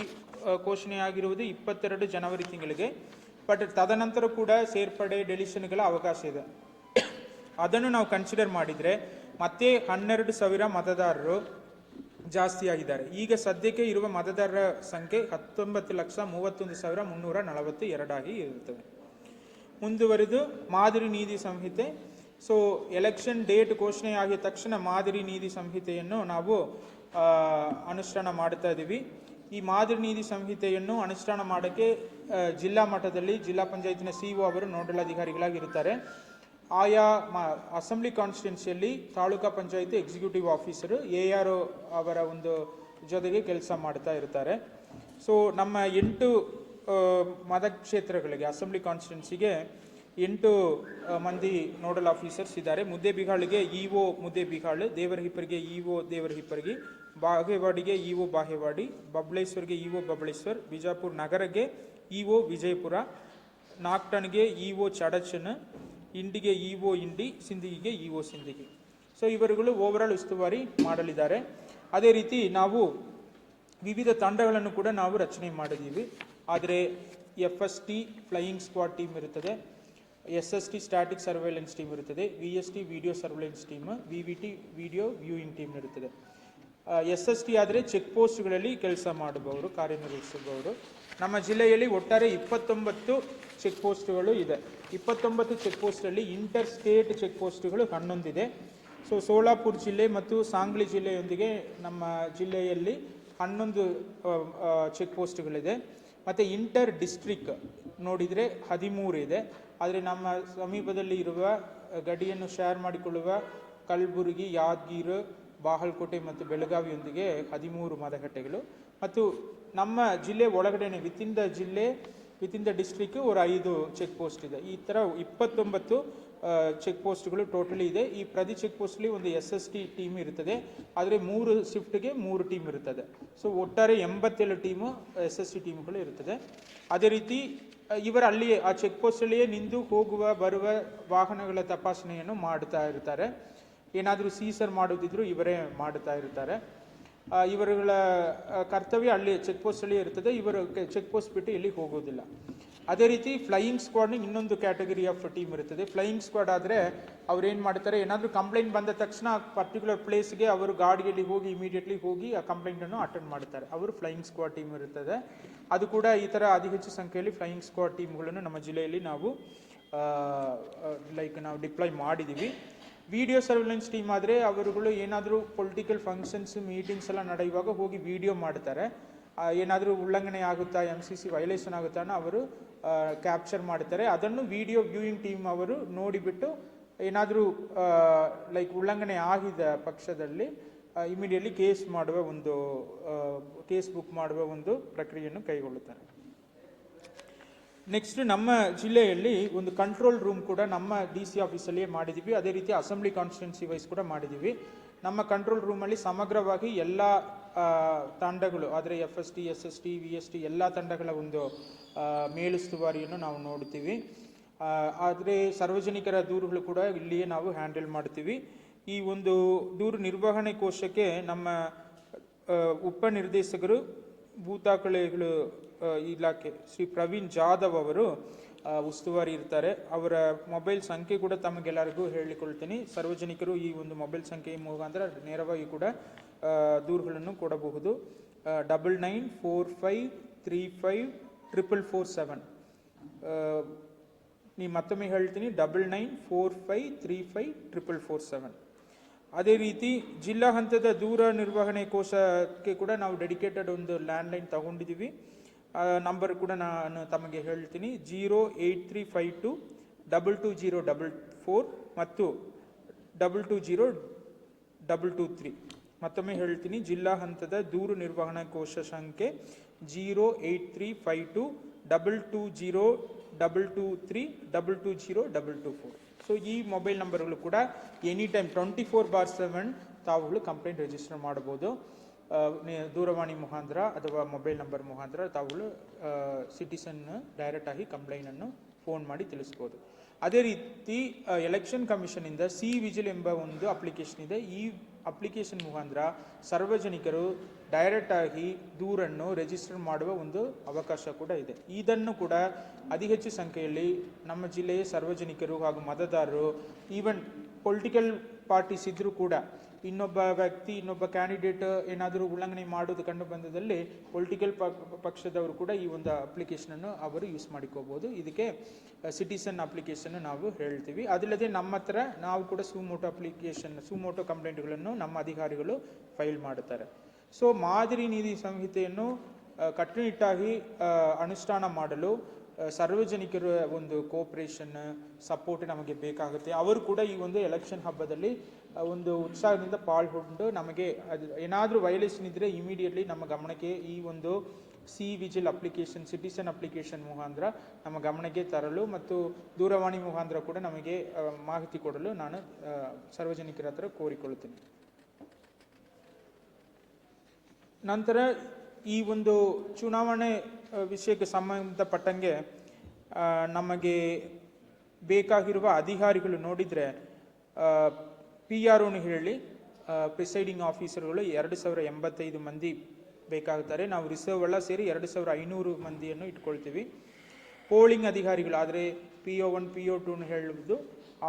ಘೋಷಣೆಯಾಗಿರುವುದು ಇಪ್ಪತ್ತೆರಡು ಜನವರಿ ತಿಂಗಳಿಗೆ. ಬಟ್ ತದನಂತರ ಕೂಡ ಸೇರ್ಪಡೆ ಡೆಲಿಷನ್ಗಳ ಅವಕಾಶ ಇದೆ. ಅದನ್ನು ನಾವು ಕನ್ಸಿಡರ್ ಮಾಡಿದರೆ ಮತ್ತೆ ಹನ್ನೆರಡು ಸಾವಿರ ಮತದಾರರು ಜಾಸ್ತಿಯಾಗಿದ್ದಾರೆ ಈಗ ಸದ್ಯಕ್ಕೆ ಇರುವ ಮತದಾರರ ಸಂಖ್ಯೆ ಹತ್ತೊಂಬತ್ತು ಲಕ್ಷ ಮೂವತ್ತೊಂದು ಸಾವಿರ ಮುನ್ನೂರ ನಲವತ್ತು ಎರಡಾಗಿ ಇರುತ್ತದೆ. ಮುಂದುವರೆದು ಮಾದರಿ ನೀತಿ ಸಂಹಿತೆ ಸೊ ಎಲೆಕ್ಷನ್ ಡೇಟ್ ಘೋಷಣೆಯಾಗಿದ ತಕ್ಷಣ ಮಾದರಿ ನೀತಿ ಸಂಹಿತೆಯನ್ನು ನಾವು ಅನುಷ್ಠಾನ ಮಾಡ್ತಾ ಇದ್ದೀವಿ. ಈ ಮಾದರಿ ನೀತಿ ಸಂಹಿತೆಯನ್ನು ಅನುಷ್ಠಾನ ಮಾಡೋಕ್ಕೆ ಜಿಲ್ಲಾ ಮಟ್ಟದಲ್ಲಿ ಜಿಲ್ಲಾ ಪಂಚಾಯತಿನ ಸಿ ಅವರು ನೋಡಲ್ ಅಧಿಕಾರಿಗಳಾಗಿರ್ತಾರೆ ಆಯಾ assembly ಕಾನ್ಸ್ಟಿಟ್ಯೂನ್ಸಿಯಲ್ಲಿ taluka panchayat executive officer, A R ಅವರ ಒಂದು ಜೊತೆಗೆ ಕೆಲಸ ಮಾಡ್ತಾ ಇರ್ತಾರೆ ಸೊ ನಮ್ಮ ಎಂಟು ಮತಕ್ಷೇತ್ರಗಳಿಗೆ, ಅಸೆಂಬ್ಲಿ ಕಾನ್ಸ್ಟಿಟ್ಯೂನ್ಸಿಗೆ ಎಂಟು ಮಂದಿ ನೋಡಲ್ ಆಫೀಸರ್ಸ್ ಇದ್ದಾರೆ. ಮುದ್ದೆಬಿಹಾಳಿಗೆ ಇ ಒ ದೇವರ ದೇವರಹಿಪ್ಪರಿಗೆ ಇ ಒ ದೇವರಹಿಪ್ಪರಿಗೆ, ಬಾಗೇವಾಡಿಗೆ ಇ ಒ ಬಾಗೇವಾಡಿ, ಬಬ್ಳೇಶ್ವರ್ಗೆ ಇ ಒ ಬಬ್ಳೇಶ್ವರ್, ಬಿಜಾಪುರ ನಗರಕ್ಕೆ ಇ ಒ ವಿಜಯಪುರ ನಾಕ್ಟನ್ಗೆ ಇ ಒ ಚಡಚನ್, ಇಂಡಿಗೆ E O Indi ಸಿಂಧಿಗೆ E O Sindagi so ಇವರುಗಳು ಓವರಾಲ್ ಉಸ್ತುವಾರಿ ಮಾಡಲಿದ್ದಾರೆ. ಅದೇ ರೀತಿ ನಾವು ವಿವಿಧ ತಂಡಗಳನ್ನು ಕೂಡ ನಾವು ರಚನೆ ಮಾಡಿದ್ದೀವಿ. ಆದರೆ F S T flying squad team ಇರುತ್ತದೆ. S S T static surveillance team ಇರುತ್ತದೆ V S T video surveillance team V V T video viewing team ಇರುತ್ತದೆ ಎಸ್ ಎಸ್ ಟಿ ಆದರೆ ಚೆಕ್ ಪೋಸ್ಟ್ಗಳಲ್ಲಿ ಕೆಲಸ ಮಾಡುವವರು, ಕಾರ್ಯನಿರ್ವಹಿಸುವವರು. ನಮ್ಮ ಜಿಲ್ಲೆಯಲ್ಲಿ ಒಟ್ಟಾರೆ ಇಪ್ಪತ್ತೊಂಬತ್ತು ಚೆಕ್ ಪೋಸ್ಟ್ಗಳು ಇದೆ. ಇಪ್ಪತ್ತೊಂಬತ್ತು ಚೆಕ್ ಪೋಸ್ಟಲ್ಲಿ ಇಂಟರ್ ಸ್ಟೇಟ್ ಚೆಕ್ ಪೋಸ್ಟ್ಗಳು ಹನ್ನೊಂದಿದೆ. ಸೊ ಸೋಲಾಪುರ ಜಿಲ್ಲೆ ಮತ್ತು ಸಾಂಗ್ಲಿ ಜಿಲ್ಲೆಯೊಂದಿಗೆ ನಮ್ಮ ಜಿಲ್ಲೆಯಲ್ಲಿ ಹನ್ನೊಂದು ಚೆಕ್ ಪೋಸ್ಟ್ಗಳಿದೆ ಮತ್ತು ಇಂಟರ್ ಡಿಸ್ಟ್ರಿಕ್ ನೋಡಿದರೆ ಹದಿಮೂರು ಇದೆ. ಆದರೆ ನಮ್ಮ ಸಮೀಪದಲ್ಲಿ ಇರುವ ಗಡಿಯನ್ನು ಶೇರ್ ಮಾಡಿಕೊಳ್ಳುವ ಕಲಬುರಗಿ, ಯಾದಗಿರಿ, ಬಾಗಲಕೋಟೆ ಮತ್ತು ಬೆಳಗಾವಿಯೊಂದಿಗೆ ಹದಿಮೂರು ಮತಗಟ್ಟೆಗಳು ಮತ್ತು ನಮ್ಮ ಜಿಲ್ಲೆ ಒಳಗಡೆನೆ ವಿತಿನ್ ದ ಜಿಲ್ಲೆ ವಿತಿನ್ ದ ಡಿಸ್ಟ್ರಿಕ್ಟ್ ಒಂದು ಐದು ಚೆಕ್ ಪೋಸ್ಟ್ ಇದೆ. ಈ ಥರ ಇಪ್ಪತ್ತೊಂಬತ್ತು ಚೆಕ್ ಪೋಸ್ಟ್ಗಳು ಟೋಟಲಿ ಇದೆ. ಈ ಪ್ರತಿ ಚೆಕ್ ಪೋಸ್ಟ್ಲಿ ಒಂದು ಎಸ್ ಎಸ್ ಟಿ ಟೀಮ್ ಇರ್ತದೆ. ಆದರೆ ಮೂರು ಶಿಫ್ಟ್ಗೆ ಮೂರು ಟೀಮ್ ಇರ್ತದೆ. ಸೊ ಒಟ್ಟಾರೆ ಎಂಬತ್ತೇಳು ಟೀಮು ಎಸ್ ಎಸ್ ಟಿ ಟೀಮ್ಗಳು ಇರ್ತದೆ. ಅದೇ ರೀತಿ ಇವರು ಅಲ್ಲಿಯೇ, ಆ ಚೆಕ್ ಪೋಸ್ಟಲ್ಲಿಯೇ ನಿಂದು ಹೋಗುವ, ಬರುವ ವಾಹನಗಳ ತಪಾಸಣೆಯನ್ನು ಮಾಡ್ತಾ ಇರ್ತಾರೆ. ಏನಾದರೂ ಸೀಸರ್ ಮಾಡೋದಿದ್ರು ಇವರೇ ಮಾಡ್ತಾ ಇರ್ತಾರೆ. ಇವರುಗಳ ಕರ್ತವ್ಯ ಅಲ್ಲಿ ಚೆಕ್ ಪೋಸ್ಟ್ ಅಲ್ಲಿ ಇರ್ತದೆ. ಇವರು ಚೆಕ್ ಪೋಸ್ಟ್ ಬಿಟ್ಟು ಇಲ್ಲಿಗೆ ಹೋಗೋದಿಲ್ಲ. ಅದೇ ರೀತಿ ಫ್ಲೈಯಿಂಗ್ ಸ್ಕ್ವಾಡ್ನ ಇನ್ನೊಂದು ಕ್ಯಾಟಗರಿ ಆಫ್ ಟೀಮ್ ಇರ್ತದೆ. ಫ್ಲೈಯಿಂಗ್ ಸ್ಕ್ವಾಡ್ ಆದರೆ ಅವ್ರು ಏನು ಮಾಡ್ತಾರೆ, ಏನಾದರೂ ಕಂಪ್ಲೇಂಟ್ ಬಂದ ತಕ್ಷಣ ಪರ್ಟಿಕ್ಯುಲರ್ ಪ್ಲೇಸ್ಗೆ ಅವರು ಗಾಡಿಯಲ್ಲಿ ಹೋಗಿ ಇಮಿಡಿಯೇಟ್ಲಿ ಹೋಗಿ ಆ ಕಂಪ್ಲೇಂಟನ್ನು ಅಟೆಂಡ್ ಮಾಡ್ತಾರೆ. ಅವರು ಫ್ಲೈಯಿಂಗ್ ಸ್ಕ್ವಾಡ್ ಟೀಮ್ ಇರ್ತದೆ. ಅದು ಕೂಡ ಈ ಥರ ಅತಿ ಹೆಚ್ಚು ಸಂಖ್ಯೆಯಲ್ಲಿ ಫ್ಲೈಯಿಂಗ್ ಸ್ಕ್ವಾಡ್ ಟೀಮ್ಗಳನ್ನು ನಮ್ಮ ಜಿಲ್ಲೆಯಲ್ಲಿ ನಾವು ಲೈಕ್ ನಾವು ಡಿಪ್ಲಾಯ್ ಮಾಡಿದ್ದೀವಿ ವಿಡಿಯೋ ಸರ್ವೆಲೆನ್ಸ್ ಟೀಮ್ ಆದರೆ ಅವರುಗಳು ಏನಾದರೂ ಪೊಲಿಟಿಕಲ್ ಫಂಕ್ಷನ್ಸ್ ಮೀಟಿಂಗ್ಸ್ ಎಲ್ಲ ನಡೆಯುವಾಗ ಹೋಗಿ ವಿಡಿಯೋ ಮಾಡ್ತಾರೆ. ಏನಾದರೂ ಉಲ್ಲಂಘನೆ ಆಗುತ್ತಾ ಎಂ ಸಿ ಸಿ ವೈಲೇಷನ್ ಆಗುತ್ತಾ ಅನ್ನೋ ಅವರು ಕ್ಯಾಪ್ಚರ್ ಮಾಡ್ತಾರೆ. ಅದನ್ನು ವಿಡಿಯೋ ವ್ಯೂಯಿಂಗ್ ಟೀಮ್ ಅವರು ನೋಡಿಬಿಟ್ಟು ಏನಾದರೂ ಲೈಕ್ ಉಲ್ಲಂಘನೆ ಆಗಿದ ಪಕ್ಷದಲ್ಲಿ ಇಮಿಡಿಯೇಟ್ಲಿ ಕೇಸ್ ಮಾಡುವ ಒಂದು ಕೇಸ್ ಬುಕ್ ಮಾಡುವ ಒಂದು ಪ್ರಕ್ರಿಯೆಯನ್ನು ಕೈಗೊಳ್ಳುತ್ತಾರೆ. ನೆಕ್ಸ್ಟ್ ನಮ್ಮ ಜಿಲ್ಲೆಯಲ್ಲಿ ಒಂದು ಕಂಟ್ರೋಲ್ ರೂಮ್ ಕೂಡ ನಮ್ಮ ಡಿ ಸಿ ಆಫೀಸಲ್ಲಿಯೇ ಮಾಡಿದ್ದೀವಿ ಅದೇ ರೀತಿ ಅಸೆಂಬ್ಲಿ ಕಾನ್ಸ್ಟಿಟ್ಯೂನ್ಸಿ ವೈಸ್ ಕೂಡ ಮಾಡಿದ್ದೀವಿ ನಮ್ಮ ಕಂಟ್ರೋಲ್ ರೂಮಲ್ಲಿ ಸಮಗ್ರವಾಗಿ ಎಲ್ಲ ತಂಡಗಳು, ಆದರೆ F S T S S T V S T ಎಲ್ಲ ತಂಡಗಳ ಒಂದು ಮೇಲುಸ್ತುವಾರಿಯನ್ನು ನಾವು ನೋಡ್ತೀವಿ. ಆದರೆ ಸಾರ್ವಜನಿಕರ ದೂರುಗಳು ಕೂಡ ಇಲ್ಲಿಯೇ ನಾವು ಹ್ಯಾಂಡಲ್ ಮಾಡ್ತೀವಿ. ಈ ಒಂದು ದೂರು ನಿರ್ವಹಣೆ ಕೋಶಕ್ಕೆ ನಮ್ಮ ಉಪ ನಿರ್ದೇಶಕರು ಭೂತಾಕಳೆಗಳು ಇಲಾಖೆ. ಶ್ರೀ ಪ್ರವೀಣ್ ಜಾಧವ್ ಅವರು ಉಸ್ತುವಾರಿ ಇರ್ತಾರೆ. ಅವರ ಮೊಬೈಲ್ ಸಂಖ್ಯೆ ಕೂಡ ತಮಗೆಲ್ಲರಿಗೂ ಹೇಳಿಕೊಳ್ತೀನಿ. ಸಾರ್ವಜನಿಕರು ಈ ಒಂದು ಮೊಬೈಲ್ ಸಂಖ್ಯೆ ಮುಖಾಂತರ ನೇರವಾಗಿ ಕೂಡ ದೂರುಗಳನ್ನು ಕೊಡಬಹುದು. Double nine four five three five triple four seven. ನೀ ಮತ್ತೊಮ್ಮೆ ಹೇಳ್ತೀನಿ. Double nine four five three five triple four seven. ಅದೇ ರೀತಿ ಜಿಲ್ಲಾ ಹಂತದ ದೂರ ನಿರ್ವಹಣೆ ಕೋಶಕ್ಕೆ ಕೂಡ ನಾವು ಡೆಡಿಕೇಟೆಡ್ ಒಂದು ಲ್ಯಾಂಡ್ಲೈನ್ ತಗೊಂಡಿದ್ದೀವಿ. ನಂಬರ್ ಕೂಡ ನಾನು ತಮಗೆ ಹೇಳ್ತೀನಿ. Zero eight three five two double two zero double four ಮತ್ತು double two zero double two three ಮತ್ತೊಮ್ಮೆ ಹೇಳ್ತೀನಿ, ಜಿಲ್ಲಾ ಹಂತದ ದೂರು ನಿರ್ವಹಣಾ ಕೋಶ ಸಂಖ್ಯೆ zero eight three five two double two zero double two three double two zero double two four so ಈ ಮೊಬೈಲ್ ನಂಬರ್ಗಳು ಕೂಡ any time twenty four bar seven ತಾವುಗಳು ಕಂಪ್ಲೇಂಟ್ ರಿಜಿಸ್ಟರ್ ಮಾಡ್ಬೋದು ದೂರವಾಣಿ ಮುಖಾಂತರ ಅಥವಾ ಮೊಬೈಲ್ ನಂಬರ್ ಮುಖಾಂತರ ತಾವುಗಳು ಸಿಟಿಸನ್ ಡೈರೆಕ್ಟ್ ಆಗಿ ಕಂಪ್ಲೇಂಟನ್ನು ಫೋನ್ ಮಾಡಿ ತಿಳಿಸ್ಬೋದು. ಅದೇ ರೀತಿ ಎಲೆಕ್ಷನ್ ಕಮಿಷನಿಂದ ಸಿ ವಿಜಿಲ್ ಎಂಬ ಒಂದು ಅಪ್ಲಿಕೇಶನ್ ಇದೆ. ಈ ಅಪ್ಲಿಕೇಶನ್ ಮುಖಾಂತರ ಸಾರ್ವಜನಿಕರು ಡೈರೆಕ್ಟ್ ಆಗಿ ದೂರನ್ನು ರಿಜಿಸ್ಟರ್ ಮಾಡುವ ಒಂದು ಅವಕಾಶ ಕೂಡ ಇದೆ. ಇದನ್ನು ಕೂಡ ಅತಿ ಹೆಚ್ಚು ಸಂಖ್ಯೆಯಲ್ಲಿ ನಮ್ಮ ಜಿಲ್ಲೆಯ ಸಾರ್ವಜನಿಕರು ಹಾಗೂ ಮತದಾರರು ಈವನ್ ಪೊಲಿಟಿಕಲ್ ಪಾರ್ಟೀಸ್ ಇದ್ದರೂ ಕೂಡ ಇನ್ನೊಬ್ಬ ವ್ಯಕ್ತಿ, ಇನ್ನೊಬ್ಬ ಕ್ಯಾಂಡಿಡೇಟ್ ಏನಾದರೂ ಉಲ್ಲಂಘನೆ ಮಾಡೋದು ಕಂಡು ಬಂದದಲ್ಲಿ ಪೊಲಿಟಿಕಲ್ ಪಕ್ಷದವರು ಕೂಡ ಈ ಒಂದು ಅಪ್ಲಿಕೇಶನನ್ನು ಅವರು ಯೂಸ್ ಮಾಡಿಕೋಬೋದು. ಇದಕ್ಕೆ ಸಿಟಿಸನ್ ಅಪ್ಲಿಕೇಶನ್ ನಾವು ಹೇಳ್ತೀವಿ. ಅದಲ್ಲದೆ ನಮ್ಮ ಹತ್ರ ನಾವು ಕೂಡ ಸುಮೋಟೋ ಅಪ್ಲಿಕೇಶನ್ ಸುಮೋಟೋ ಕಂಪ್ಲೇಂಟ್ಗಳನ್ನು ನಮ್ಮ ಅಧಿಕಾರಿಗಳು ಫೈಲ್ ಮಾಡುತ್ತಾರೆ. ಸೊ ಮಾದರಿ ನೀತಿ ಸಂಹಿತೆಯನ್ನು ಕಟ್ಟುನಿಟ್ಟಾಗಿ ಅನುಷ್ಠಾನ ಮಾಡಲು ಸಾರ್ವಜನಿಕರ ಒಂದು ಕೋಪರೇಷನ್ ಸಪೋರ್ಟ್ ನಮಗೆ ಬೇಕಾಗುತ್ತೆ. ಅವರು ಕೂಡ ಈ ಒಂದು ಎಲೆಕ್ಷನ್ ಹಬ್ಬದಲ್ಲಿ ಒಂದು ಉತ್ಸಾಹದಿಂದ ಪಾಲ್ಗೊಂಡು ನಮಗೆ ಅದು ಏನಾದರೂ ವೈಲೇಷನ್ ಇದ್ದರೆ ಇಮಿಡಿಯೇಟ್ಲಿ ನಮ್ಮ ಗಮನಕ್ಕೆ ಈ ಒಂದು C vigil application citizen application ಮುಖಾಂತರ ನಮ್ಮ ಗಮನಕ್ಕೆ ತರಲು ಮತ್ತು ದೂರವಾಣಿ ಮುಖಾಂತರ ಕೂಡ ನಮಗೆ ಮಾಹಿತಿ ಕೊಡಲು ನಾನು ಸಾರ್ವಜನಿಕರ ಹತ್ರ ಕೋರಿಕೊಳ್ಳುತ್ತೇನೆ. ನಂತರ ಈ ಒಂದು ಚುನಾವಣೆ ವಿಷಯಕ್ಕೆ ಸಂಬಂಧಪಟ್ಟಂಗೆ ನಮಗೆ ಬೇಕಾಗಿರುವ ಅಧಿಕಾರಿಗಳು ನೋಡಿದರೆ ಪಿ ಆರ್ ಒನು ಹೇಳಿ ಪ್ರಿಸೈಡಿಂಗ್ ಆಫೀಸರ್ಗಳು ಎರಡು ಸಾವಿರ ಎಂಬತ್ತೈದು ಮಂದಿ ಬೇಕಾಗುತ್ತಾರೆ ನಾವು ರಿಸರ್ವ್ ಎಲ್ಲ ಸೇರಿ ಎರಡು ಸಾವಿರ ಐನೂರು ಮಂದಿಯನ್ನು ಇಟ್ಕೊಳ್ತೀವಿ. ಪೋಲಿಂಗ್ ಅಧಿಕಾರಿಗಳು, ಆದರೆ P O one P O ಟೂನು ಹೇಳುವುದು,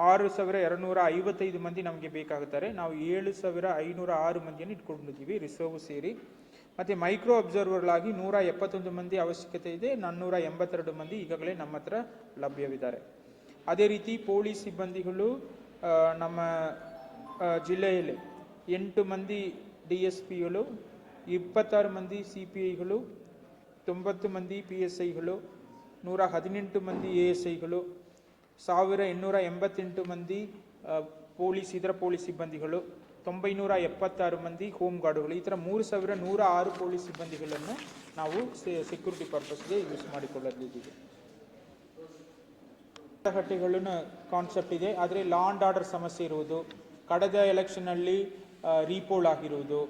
ಆರು ಸಾವಿರ ಎರಡುನೂರ ಐವತ್ತೈದು ಮಂದಿ ನಮಗೆ ಬೇಕಾಗುತ್ತಾರೆ ನಾವು ಏಳು ಸಾವಿರ ಐನೂರ ಆರು ಮಂದಿಯನ್ನು ಇಟ್ಕೊಂಡಿದ್ದೀವಿ ರಿಸರ್ವ್ ಸೇರಿ. ಮತ್ತು ಮೈಕ್ರೋ ಅಬ್ಸರ್ವರ್ಗಳಾಗಿ ನೂರ ಎಪ್ಪತ್ತೊಂದು ಮಂದಿ ಅವಶ್ಯಕತೆ ಇದೆ, ನಾನ್ನೂರ ಎಂಬತ್ತೆರಡು ಮಂದಿ ಈಗಾಗಲೇ ನಮ್ಮ ಹತ್ರ ಲಭ್ಯವಿದ್ದಾರೆ. ಅದೇ ರೀತಿ ಪೊಲೀಸ್ ಸಿಬ್ಬಂದಿಗಳು ನಮ್ಮ ಜಿಲ್ಲೆಯಲ್ಲಿ ಎಂಟು ಮಂದಿ ಡಿ ಎಸ್ ಪಿಗಳು, ಇಪ್ಪತ್ತಾರು ಮಂದಿ ಸಿ ಪಿ ಐಗಳು, ತೊಂಬತ್ತು ಮಂದಿ ಪಿ ಎಸ್ ಐಗಳು, ನೂರ ಹದಿನೆಂಟು ಮಂದಿ ಎ ಎಸ್ ಐಗಳು, ಸಾವಿರ ಎಂಟುನೂರ ಎಂಬತ್ತೆಂಟು ಮಂದಿ ಪೊಲೀಸ್, ಇತರ ಪೊಲೀಸ್ ಸಿಬ್ಬಂದಿಗಳು, ತೊಂಬೈನೂರ ಎಪ್ಪತ್ತಾರು ಮಂದಿ ಹೋಮ್ ಗಾರ್ಡುಗಳು. ಈ ಥರ ಮೂರು ಸಾವಿರ ನೂರ ಆರು ಪೊಲೀಸ್ ಸಿಬ್ಬಂದಿಗಳನ್ನು ನಾವು ಸೆಕ್ಯೂರಿಟಿ ಪರ್ಪಸ್ಗೆ ಯೂಸ್ ಮಾಡಿಕೊಳ್ಳಲಿದ್ದೀವಿ. ಕಟ್ಟೆಗಳನ್ನು ಕಾನ್ಸೆಪ್ಟ್ ಇದೆ. ಆದರೆ ಲಾ ಆ್ಯಂಡ್ ಆರ್ಡರ್ ಸಮಸ್ಯೆ ಇರುವುದು. ಕಳೆದ ಎಲೆಕ್ಷನ್ನಲ್ಲಿ ರೀಪೋಲ್ ಆಗಿರುವುದು,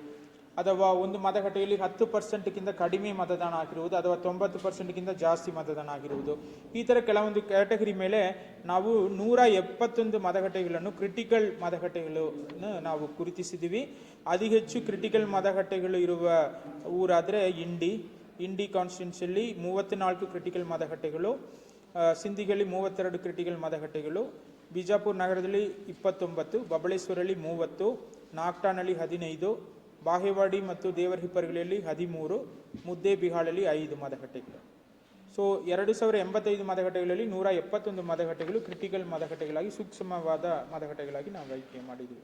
ಅಥವಾ ಒಂದು ಮತಗಟ್ಟೆಯಲ್ಲಿ ಹತ್ತು ಪರ್ಸೆಂಟ್ಗಿಂತ ಕಡಿಮೆ ಮತದಾನ ಆಗಿರುವುದು, ಅಥವಾ ತೊಂಬತ್ತು ಪರ್ಸೆಂಟ್ಗಿಂತ ಜಾಸ್ತಿ ಮತದಾನ ಆಗಿರುವುದು, ಈ ಥರ ಕೆಲವೊಂದು ಕ್ಯಾಟಗರಿ ಮೇಲೆ ನಾವು ನೂರ ಎಪ್ಪತ್ತೊಂದು ಮತಗಟ್ಟೆಗಳನ್ನು ಕ್ರಿಟಿಕಲ್ ಮತಗಟ್ಟೆಗಳನ್ನು ನಾವು ಗುರುತಿಸಿದ್ದೀವಿ. ಅತಿ ಹೆಚ್ಚು ಕ್ರಿಟಿಕಲ್ ಮತಗಟ್ಟೆಗಳು ಇರುವ ಊರಾದರೆ ಇಂಡಿ ಇಂಡಿ ಕಾನ್ಸ್ಟಿಟ್ಯೂನ್ಸಿಯಲ್ಲಿ ಮೂವತ್ತ್ನಾಲ್ಕು ಕ್ರಿಟಿಕಲ್ ಮತಗಟ್ಟೆಗಳು. ಆ, ಸಿಂಧಿಗಲ್ಲಿ ಮೂವತ್ತೆರಡು ಕ್ರಿಟಿಕಲ್ ಮತಗಟ್ಟೆಗಳು ಬಿಜಾಪುರ ನಗರದಲ್ಲಿ ಇಪ್ಪತ್ತೊಂಬತ್ತು ಬಬಳೇಶ್ವರಲ್ಲಿ ಮೂವತ್ತು ನಾಗ್ಟಾನಲ್ಲಿ ಹದಿನೈದು ಬಾಹೇವಾಡಿ ಮತ್ತು ದೇವರಹಿಪ್ಪರ್ಗಳಲ್ಲಿ ಹದಿಮೂರು ಮುದ್ದೇಬಿಹಾಳಲ್ಲಿ ಐದು ಮತಗಟ್ಟೆಗಳು ಸೊ ಎರಡು ಸಾವಿರ ಎಂಬತ್ತೈದು ಮತಗಟ್ಟೆಗಳಲ್ಲಿ ನೂರ ಎಪ್ಪತ್ತೊಂದು ಮತಗಟ್ಟೆಗಳು ಕ್ರಿಟಿಕಲ್ ಮತಗಟ್ಟೆಗಳಾಗಿ ಸೂಕ್ಷ್ಮವಾದ ಮತಗಟ್ಟೆಗಳಾಗಿ ನಾವು ಆಯ್ಕೆ ಮಾಡಿದ್ದೀವಿ.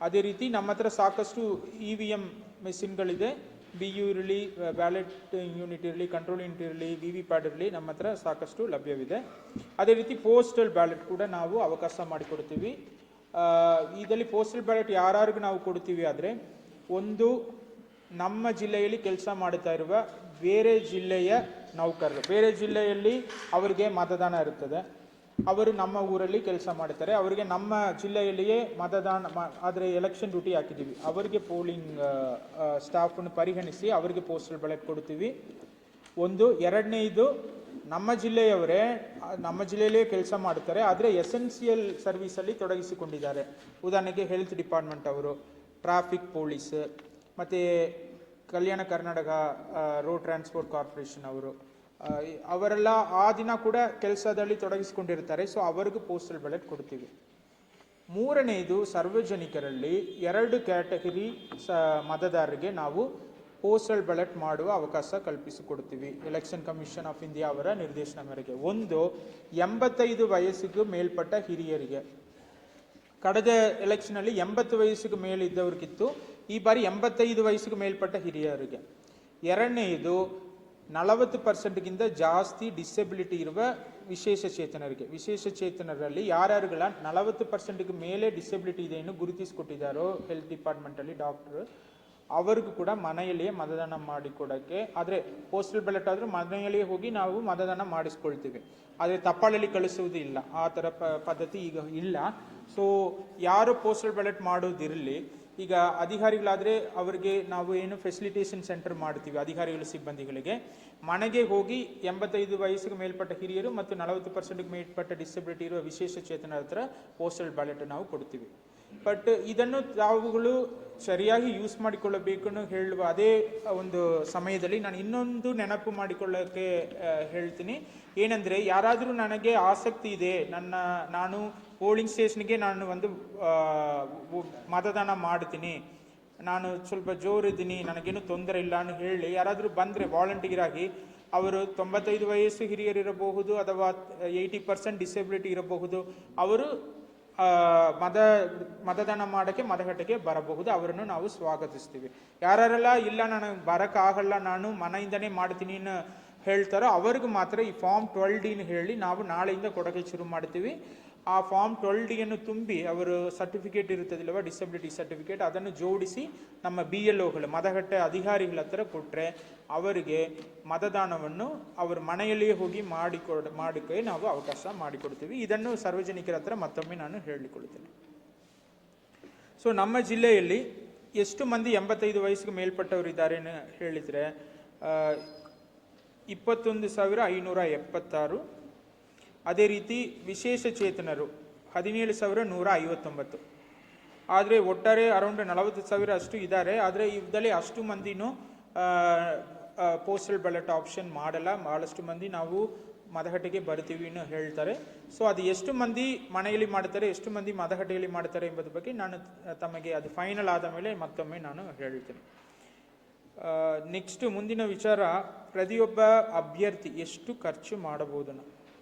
ಅದೇ ರೀತಿ ನಮ್ಮ ಹತ್ರ ಸಾಕಷ್ಟು ಇ ವಿ ಎಂ ಮೆಷಿನ್ಗಳಿದೆ. ಬಿ ಯು ಇರಲಿ ಬ್ಯಾಲೆಟ್ ಯೂನಿಟ್ ಇರಲಿ ಕಂಟ್ರೋಲ್ ಯೂನಿಟ್ ಇರಲಿ ವಿ ವಿ ಪ್ಯಾಡ್ ಇರಲಿ ನಮ್ಮ ಹತ್ರ ಸಾಕಷ್ಟು ಲಭ್ಯವಿದೆ. ಅದೇ ರೀತಿ ಪೋಸ್ಟಲ್ ಬ್ಯಾಲೆಟ್ ಕೂಡ ನಾವು ಅವಕಾಶ ಮಾಡಿಕೊಡ್ತೀವಿ. ಇದರಲ್ಲಿ ಪೋಸ್ಟಲ್ ಬ್ಯಾಲೆಟ್ ಯಾರ್ಯಾರಿಗೆ ನಾವು ಕೊಡ್ತೀವಿ ಆದರೆ, ಒಂದು ನಮ್ಮ ಜಿಲ್ಲೆಯಲ್ಲಿ ಕೆಲಸ ಮಾಡ್ತಾ ಇರುವ ಬೇರೆ ಜಿಲ್ಲೆಯ ನೌಕರರು, ಬೇರೆ ಜಿಲ್ಲೆಯಲ್ಲಿ ಅವರಿಗೆ ಮತದಾನ ಇರುತ್ತದೆ ಅವರು ನಮ್ಮ ಊರಲ್ಲಿ ಕೆಲಸ ಮಾಡ್ತಾರೆ. ಅವರಿಗೆ ನಮ್ಮ ಜಿಲ್ಲೆಯಲ್ಲಿಯೇ ಮತದಾನ ಆದರೆ ಎಲೆಕ್ಷನ್ ಡ್ಯೂಟಿ ಹಾಕಿದ್ದೀವಿ. ಅವರಿಗೆ ಪೋಲಿಂಗ್ ಸ್ಟಾಫನ್ನು ಪರಿಗಣಿಸಿ ಅವರಿಗೆ ಪೋಸ್ಟಲ್ ಬಳಕೆ ಕೊಡ್ತೀವಿ ಒಂದು, ಎರಡನೇದು, ನಮ್ಮ ಜಿಲ್ಲೆಯವರೇ ನಮ್ಮ ಜಿಲ್ಲೆಯಲ್ಲೇ ಕೆಲಸ ಮಾಡ್ತಾರೆ ಆದರೆ ಎಸೆನ್ಸಿಯಲ್ ಸರ್ವಿಸಲ್ಲಿ ತೊಡಗಿಸಿಕೊಂಡಿದ್ದಾರೆ. ಉದಾಹರಣೆಗೆ ಹೆಲ್ತ್ ಡಿಪಾರ್ಟ್ಮೆಂಟ್ ಅವರು ಟ್ರಾಫಿಕ್ ಪೊಲೀಸ್ ಮತ್ತು Kalyana Karnataka road transport corporation ಅವರು. ಅವರೆಲ್ಲ ಆ ದಿನ ಕೂಡ ಕೆಲಸದಲ್ಲಿ ತೊಡಗಿಸಿಕೊಂಡಿರ್ತಾರೆ. ಸೊ ಅವರಿಗೂ ಪೋಸ್ಟಲ್ ಬ್ಯಾಲೆಟ್ ಕೊಡ್ತೀವಿ. ಮೂರನೆಯದು ಸಾರ್ವಜನಿಕರಲ್ಲಿ ಎರಡು ಕ್ಯಾಟಗರಿ ಸ, ಮತದಾರರಿಗೆ ನಾವು ಪೋಸ್ಟಲ್ ಬ್ಯಾಲೆಟ್ ಮಾಡುವ ಅವಕಾಶ ಕಲ್ಪಿಸಿಕೊಡ್ತೀವಿ. ಎಲೆಕ್ಷನ್ ಕಮಿಷನ್ ಆಫ್ ಇಂಡಿಯಾ ಅವರ ನಿರ್ದೇಶನ ಮೇರೆಗೆ. ಒಂದು, ಎಂಬತ್ತೈದು ವಯಸ್ಸಿಗೂ ಮೇಲ್ಪಟ್ಟ ಹಿರಿಯರಿಗೆ. ಕಳೆದ ಎಲೆಕ್ಷನಲ್ಲಿ ಎಂಬತ್ತು ವಯಸ್ಸಿಗೆ ಮೇಲಿದ್ದವ್ರಿಗಿತ್ತು. ಈ ಬಾರಿ ಎಂಬತ್ತೈದು ವಯಸ್ಸಿಗೆ ಮೇಲ್ಪಟ್ಟ ಹಿರಿಯರಿಗೆ. ಎರಡನೆಯದು ನಲವತ್ತು ಪರ್ಸೆಂಟ್ಗಿಂತ ಜಾಸ್ತಿ ಡಿಸೆಬಿಲಿಟಿ ಇರುವ ವಿಶೇಷ ಚೇತನರಿಗೆ. ವಿಶೇಷ ಚೇತನರಲ್ಲಿ ಯಾರ್ಯಾರುಗಳ ನಲವತ್ತು ಪರ್ಸೆಂಟ್ಗೆ ಮೇಲೆ ಡಿಸೆಬಿಲಿಟಿ ಇದೆ ಎಂದು ಗುರುತಿಸಿಕೊಟ್ಟಿದ್ದಾರೋ ಹೆಲ್ತ್ ಡಿಪಾರ್ಟ್ಮೆಂಟಲ್ಲಿ ಡಾಕ್ಟ್ರು ಅವರಿಗೂ ಕೂಡ ಮನೆಯಲ್ಲಿಯೇ ಮತದಾನ ಮಾಡಿಕೊಡೋಕ್ಕೆ. ಆದರೆ ಪೋಸ್ಟಲ್ ಬ್ಯಾಲೆಟ್ ಆದರೂ ಮನೆಯಲ್ಲಿಯೇ ಹೋಗಿ ನಾವು ಮತದಾನ ಮಾಡಿಸ್ಕೊಳ್ತೀವಿ. ಆದರೆ ತಪ್ಪಾಳಲ್ಲಿ ಕಳಿಸುವುದು ಇಲ್ಲ. ಆ ಥರ ಪದ್ಧತಿ ಈಗ ಇಲ್ಲ. ಸೊ ಯಾರು ಪೋಸ್ಟಲ್ ಬ್ಯಾಲೆಟ್ ಮಾಡೋದಿರಲಿ ಈಗ ಅಧಿಕಾರಿಗಳಾದರೆ ಅವರಿಗೆ ನಾವು ಏನು ಫೆಸಿಲಿಟೇಷನ್ ಸೆಂಟರ್ ಮಾಡ್ತೀವಿ, ಅಧಿಕಾರಿಗಳ, ಸಿಬ್ಬಂದಿಗಳಿಗೆ. ಮನೆಗೆ ಹೋಗಿ ಎಂಬತ್ತೈದು ವಯಸ್ಸಿಗೆ ಮೇಲ್ಪಟ್ಟ ಹಿರಿಯರು ಮತ್ತು ನಲವತ್ತು ಪರ್ಸೆಂಟ್ಗೆ ಮೇಲ್ಪಟ್ಟ ಡಿಸಬಿಲಿಟಿ ಇರುವ ವಿಶೇಷ ಚೇತನರ ಹತ್ರ ಪೋಸ್ಟಲ್ ಬ್ಯಾಲೆಟ್ ನಾವು ಕೊಡ್ತೀವಿ. ಬಟ್ ಇದನ್ನು ತಾವುಗಳು ಸರಿಯಾಗಿ ಯೂಸ್ ಮಾಡಿಕೊಳ್ಳಬೇಕು ಹೇಳುವ ಅದೇ ಒಂದು ಸಮಯದಲ್ಲಿ ನಾನು ಇನ್ನೊಂದು ನೆನಪು ಮಾಡಿಕೊಳ್ಳೋಕ್ಕೆ ಹೇಳ್ತೀನಿ. ಏನಂದರೆ ಯಾರಾದರೂ ನನಗೆ ಆಸಕ್ತಿ ಇದೆ, ನನ್ನ, ನಾನು ಪೋಲಿಂಗ್ ಸ್ಟೇಷನ್ಗೆ ನಾನು ಒಂದು ಮತದಾನ ಮಾಡ್ತೀನಿ. ನಾನು ಸ್ವಲ್ಪ ಜೋರಿದ್ದೀನಿ, ನನಗೇನು ತೊಂದರೆ ಇಲ್ಲ ಅಂತ ಹೇಳಿ ಯಾರಾದರೂ ಬಂದರೆ ವಾಲಂಟಿಯರ್ ಆಗಿ ಅವರು ತೊಂಬತ್ತೈದು ವಯಸ್ಸು ಹಿರಿಯರಿರಬಹುದು ಅಥವಾ ಏಯ್ಟಿ ಪರ್ಸೆಂಟ್ ಡಿಸೇಬಿಲಿಟಿ ಇರಬಹುದು, ಅವರು ಮತ ಮತದಾನ ಮಾಡೋಕ್ಕೆ, ಮತಗಟ್ಟೆಗೆ ಬರಬಹುದು, ಅವರನ್ನು ನಾವು ಸ್ವಾಗತಿಸ್ತೀವಿ. ಯಾರೆಲ್ಲ ಇಲ್ಲ, ನನಗೆ ಬರೋಕ್ಕಾಗಲ್ಲ, ನಾನು ಮನೆಯಿಂದನೇ ಮಾಡ್ತೀನಿ ಹೇಳ್ತಾರೋ, ಅವ್ರಿಗೂ ಮಾತ್ರ ಈ ಫಾರ್ಮ್ ಟ್ವೆಲ್ ಡಿನ ಹೇಳಿ ನಾವು ನಾಳೆಯಿಂದ ಕೊಡೋಕ್ಕೆ ಶುರು ಮಾಡ್ತೀವಿ. ಆ ಫಾರ್ಮ್ ಟ್ವೆಲ್ ಡಿಯನ್ನು ತುಂಬಿ ಅವರು ಸರ್ಟಿಫಿಕೇಟ್ ಇರುತ್ತದಿಲ್ಲವ ಡಿಸಬಿಲಿಟಿ ಸರ್ಟಿಫಿಕೇಟ್ ಅದನ್ನು ಜೋಡಿಸಿ ನಮ್ಮ ಬಿ ಎಲ್ ಒಗಳು ಮತಗಟ್ಟೆ ಅಧಿಕಾರಿಗಳ ಹತ್ರ ಕೊಟ್ಟರೆ ಅವರಿಗೆ ಮತದಾನವನ್ನು ಅವರ ಮನೆಯಲ್ಲಿಯೇ ಹೋಗಿ ಮಾಡಿಕೊಡ ಮಾಡಿಕೆ ನಾವು ಅವಕಾಶ ಮಾಡಿಕೊಡ್ತೀವಿ. ಇದನ್ನು ಸಾರ್ವಜನಿಕರ ಹತ್ರ ಮತ್ತೊಮ್ಮೆ ನಾನು ಹೇಳಿಕೊಳ್ಳುತ್ತೇನೆ. ಸೊ ನಮ್ಮ ಜಿಲ್ಲೆಯಲ್ಲಿ ಎಷ್ಟು ಮಂದಿ ಎಂಬತ್ತೈದು ವಯಸ್ಸಿಗೆ ಮೇಲ್ಪಟ್ಟವರು ಇದ್ದಾರೆ ಹೇಳಿದರೆ ಇಪ್ಪತ್ತೊಂದು ಸಾವಿರ ಐನೂರ ಎಪ್ಪತ್ತಾರು ಅದೇ ರೀತಿ ವಿಶೇಷ ಚೇತನರು ಹದಿನೇಳು ಸಾವಿರ ನೂರ ಐವತ್ತೊಂಬತ್ತು. ಆದರೆ ಒಟ್ಟಾರೆ ಅರೌಂಡ್ ನಲವತ್ತು ಸಾವಿರ ಅಷ್ಟು ಇದ್ದಾರೆ. ಆದರೆ ಇದರಲ್ಲಿ ಅಷ್ಟು ಮಂದಿನೂ ಪೋಸ್ಟಲ್ ಬ್ಯಾಲೆಟ್ ಆಪ್ಷನ್ ಮಾಡಲ್ಲ. ಭಾಳಷ್ಟು ಮಂದಿ ನಾವು ಮತಗಟ್ಟೆಗೆ ಬರ್ತೀವಿ ಅನ್ನೋ ಹೇಳ್ತಾರೆ. ಸೊ ಅದು ಎಷ್ಟು ಮಂದಿ ಮನೆಯಲ್ಲಿ ಮಾಡ್ತಾರೆ, ಎಷ್ಟು ಮಂದಿ ಮತಗಟ್ಟೆಯಲ್ಲಿ ಮಾಡ್ತಾರೆ ಎಂಬುದ್ರ ಬಗ್ಗೆ ನಾನು ತಮಗೆ ಅದು ಫೈನಲ್ ಆದ ಮೇಲೆ ಮತ್ತೊಮ್ಮೆ ನಾನು ಹೇಳ್ತೇನೆ. ನೆಕ್ಸ್ಟ್ ಮುಂದಿನ ವಿಚಾರ, ಪ್ರತಿಯೊಬ್ಬ ಅಭ್ಯರ್ಥಿ ಎಷ್ಟು ಖರ್ಚು ಮಾಡಬಹುದು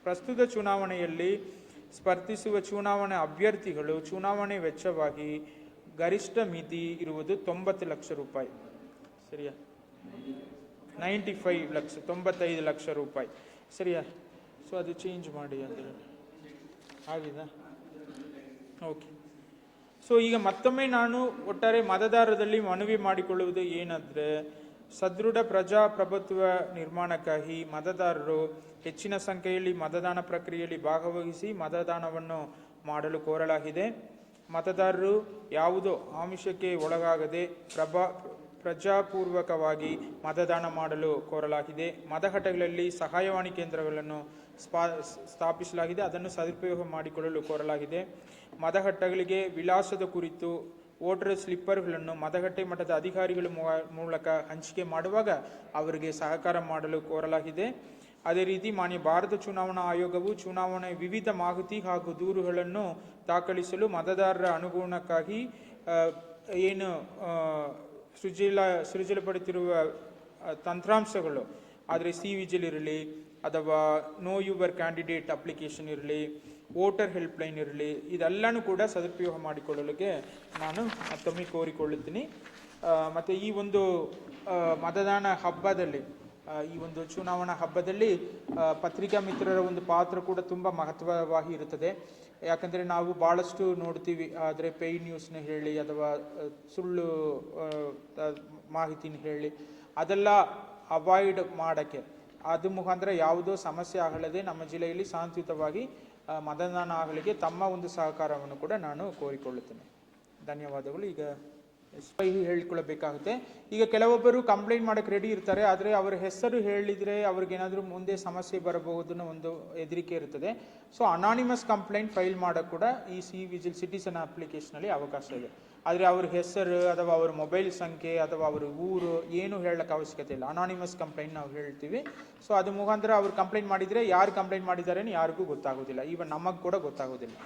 ಪ್ರಸ್ತುತ ಚುನಾವಣೆಯಲ್ಲಿ ಸ್ಪರ್ಧಿಸುವ ಚುನಾವಣೆ ಅಭ್ಯರ್ಥಿಗಳು ಚುನಾವಣೆ ವೆಚ್ಚವಾಗಿ ಗರಿಷ್ಠ ಮಿತಿ ಇರುವುದು ತೊಂಬತ್ತು ಲಕ್ಷ ರೂಪಾಯಿ. ಸರಿಯಾ? ನೈಂಟಿ ಫೈವ್ ಲಕ್ಷ, ತೊಂಬತ್ತೈದು ಲಕ್ಷ ರೂಪಾಯಿ. ಸರಿಯಾ? ಸೊ ಅದು ಚೇಂಜ್ ಮಾಡಿ ಅಂತ ಹೇಳಿ. ಆಗಿದೆ ಓಕೆ ಸೊ ಈಗ ಮತ್ತೊಮ್ಮೆ ನಾನು ಒಟ್ಟಾರೆ ಮತದಾರರಲ್ಲಿ ಮನವಿ ಮಾಡಿಕೊಳ್ಳುವುದು ಏನಂದರೆ ಸದೃಢ ಪ್ರಜಾಪ್ರಭುತ್ವ ನಿರ್ಮಾಣಕ್ಕಾಗಿ ಮತದಾರರು ಹೆಚ್ಚಿನ ಸಂಖ್ಯೆಯಲ್ಲಿ ಮತದಾನ ಪ್ರಕ್ರಿಯೆಯಲ್ಲಿ ಭಾಗವಹಿಸಿ ಮತದಾನವನ್ನು ಮಾಡಲು ಕೋರಲಾಗಿದೆ. ಮತದಾರರು ಯಾವುದೋ ಆಮಿಷಕ್ಕೆ ಒಳಗಾಗದೆ ಪ್ರಭಾ, ಪ್ರಜಾಪೂರ್ವಕವಾಗಿ ಮತದಾನ ಮಾಡಲು ಕೋರಲಾಗಿದೆ. ಮತಗಟ್ಟೆಗಳಲ್ಲಿ ಸಹಾಯವಾಣಿ ಕೇಂದ್ರಗಳನ್ನು ಸ್ಪಾ, ಸ್ಥಾಪಿಸಲಾಗಿದೆ. ಅದನ್ನು ಸದುಪಯೋಗ ಮಾಡಿಕೊಳ್ಳಲು ಕೋರಲಾಗಿದೆ. ಮತಗಟ್ಟೆಗಳಿಗೆ ವಿಳಾಸದ ಕುರಿತು ವೋಟರ್ ಸ್ಲಿಪ್ಪರ್ಗಳನ್ನು ಮತಗಟ್ಟೆ ಮಟ್ಟದ ಅಧಿಕಾರಿಗಳ ಮೂಲಕ ಹಂಚಿಕೆ ಮಾಡುವಾಗ ಅವರಿಗೆ ಸಹಕಾರ ಮಾಡಲು ಕೋರಲಾಗಿದೆ. ಅದೇ ರೀತಿ ಮಾನ್ಯ ಭಾರತ ಚುನಾವಣಾ ಆಯೋಗವು ಚುನಾವಣೆ ವಿವಿಧ ಮಾಹಿತಿ ಹಾಗೂ ದೂರುಗಳನ್ನು ದಾಖಲಿಸಲು ಮತದಾರರ ಅನುಗುಣಕ್ಕಾಗಿ ಏನು ಸೃಜಲ ಸೃಜಲಪಡುತ್ತಿರುವ ತಂತ್ರಾಂಶಗಳು, ಆದರೆ ಸಿ ವಿಜಿಲ್ ಇರಲಿ ಅಥವಾ ನೋ ಯುವರ್ ಕ್ಯಾಂಡಿಡೇಟ್ ಅಪ್ಲಿಕೇಶನ್ ಇರಲಿ ವೋಟರ್ ಹೆಲ್ಪ್ಲೈನ್ ಇರಲಿ, ಇದೆಲ್ಲನೂ ಕೂಡ ಸದುಪಯೋಗ ಮಾಡಿಕೊಳ್ಳಲಿಕ್ಕೆ ನಾನು ಮತ್ತೊಮ್ಮೆ ಕೋರಿಕೊಳ್ಳುತ್ತೀನಿ. ಮತ್ತು ಈ ಒಂದು ಮತದಾನ ಹಬ್ಬದಲ್ಲಿ ಈ ಒಂದು ಚುನಾವಣಾ ಹಬ್ಬದಲ್ಲಿ ಪತ್ರಿಕಾ ಮಿತ್ರರ ಒಂದು ಪಾತ್ರ ಕೂಡ ತುಂಬ ಮಹತ್ವವಾಗಿ ಇರುತ್ತದೆ. ಯಾಕಂದರೆ ನಾವು ಭಾಳಷ್ಟು ನೋಡ್ತೀವಿ, ಆದರೆ ಪೇ ನ್ಯೂಸ್ನ ಹೇಳಿ ಅಥವಾ ಸುಳ್ಳು ಮಾಹಿತಿನ ಹೇಳಿ, ಅದೆಲ್ಲ ಅವಾಯ್ಡ್ ಮಾಡೋಕ್ಕೆ, ಅದು ಮುಖಾಂತರ ಯಾವುದೋ ಸಮಸ್ಯೆ ಆಗಲದೆ ನಮ್ಮ ಜಿಲ್ಲೆಯಲ್ಲಿ ಶಾಂತಿಯುತವಾಗಿ ಆಗಲಿಕ್ಕೆ ತಮ್ಮ ಒಂದು ಸಹಕಾರವನ್ನು ಕೂಡ ನಾನು ಕೋರಿಕೊಳ್ಳುತ್ತೇನೆ. ಧನ್ಯವಾದಗಳು. ಈಗ ಸ್ಪೈ ಹೇಳಿಕೊಳ್ಳಬೇಕಾಗುತ್ತೆ. ಈಗ ಕೆಲವೊಬ್ಬರು ಕಂಪ್ಲೇಂಟ್ ಮಾಡೋಕ್ಕೆ ರೆಡಿ ಇರ್ತಾರೆ, ಆದರೆ ಅವರ ಹೆಸರು ಹೇಳಿದರೆ ಅವ್ರಿಗೇನಾದರೂ ಮುಂದೆ ಸಮಸ್ಯೆ ಬರಬಹುದು ಅನ್ನೋ ಒಂದು ಹೆದರಿಕೆ ಇರ್ತದೆ ಸೊ ಅನಾನಿಮಸ್ ಕಂಪ್ಲೇಂಟ್ ಫೈಲ್ ಮಾಡೋಕ್ಕೆ ಕೂಡ ಈ ಸಿ ವಿಜಿಲ್ ಸಿಟಿಸನ್ ಅಪ್ಲಿಕೇಶನಲ್ಲಿ ಅವಕಾಶ ಇದೆ. ಆದರೆ ಅವ್ರ ಹೆಸರು ಅಥವಾ ಅವ್ರ ಮೊಬೈಲ್ ಸಂಖ್ಯೆ ಅಥವಾ ಅವ್ರ ಊರು ಏನು ಹೇಳಕ್ಕೆ ಅವಶ್ಯಕತೆ ಇಲ್ಲ. ಅನಾನಿಮಸ್ ಕಂಪ್ಲೇಂಟ್ ನಾವು ಹೇಳ್ತೀವಿ. ಸೊ ಅದು ಮುಖಾಂತರ ಅವ್ರು ಕಂಪ್ಲೇಂಟ್ ಮಾಡಿದರೆ ಯಾರು ಕಂಪ್ಲೇಂಟ್ ಮಾಡಿದ್ದಾರೆ ಯಾರಿಗೂ ಗೊತ್ತಾಗೋದಿಲ್ಲ. ಈವನ್ ನಮಗೆ ಕೂಡ ಗೊತ್ತಾಗೋದಿಲ್ಲ.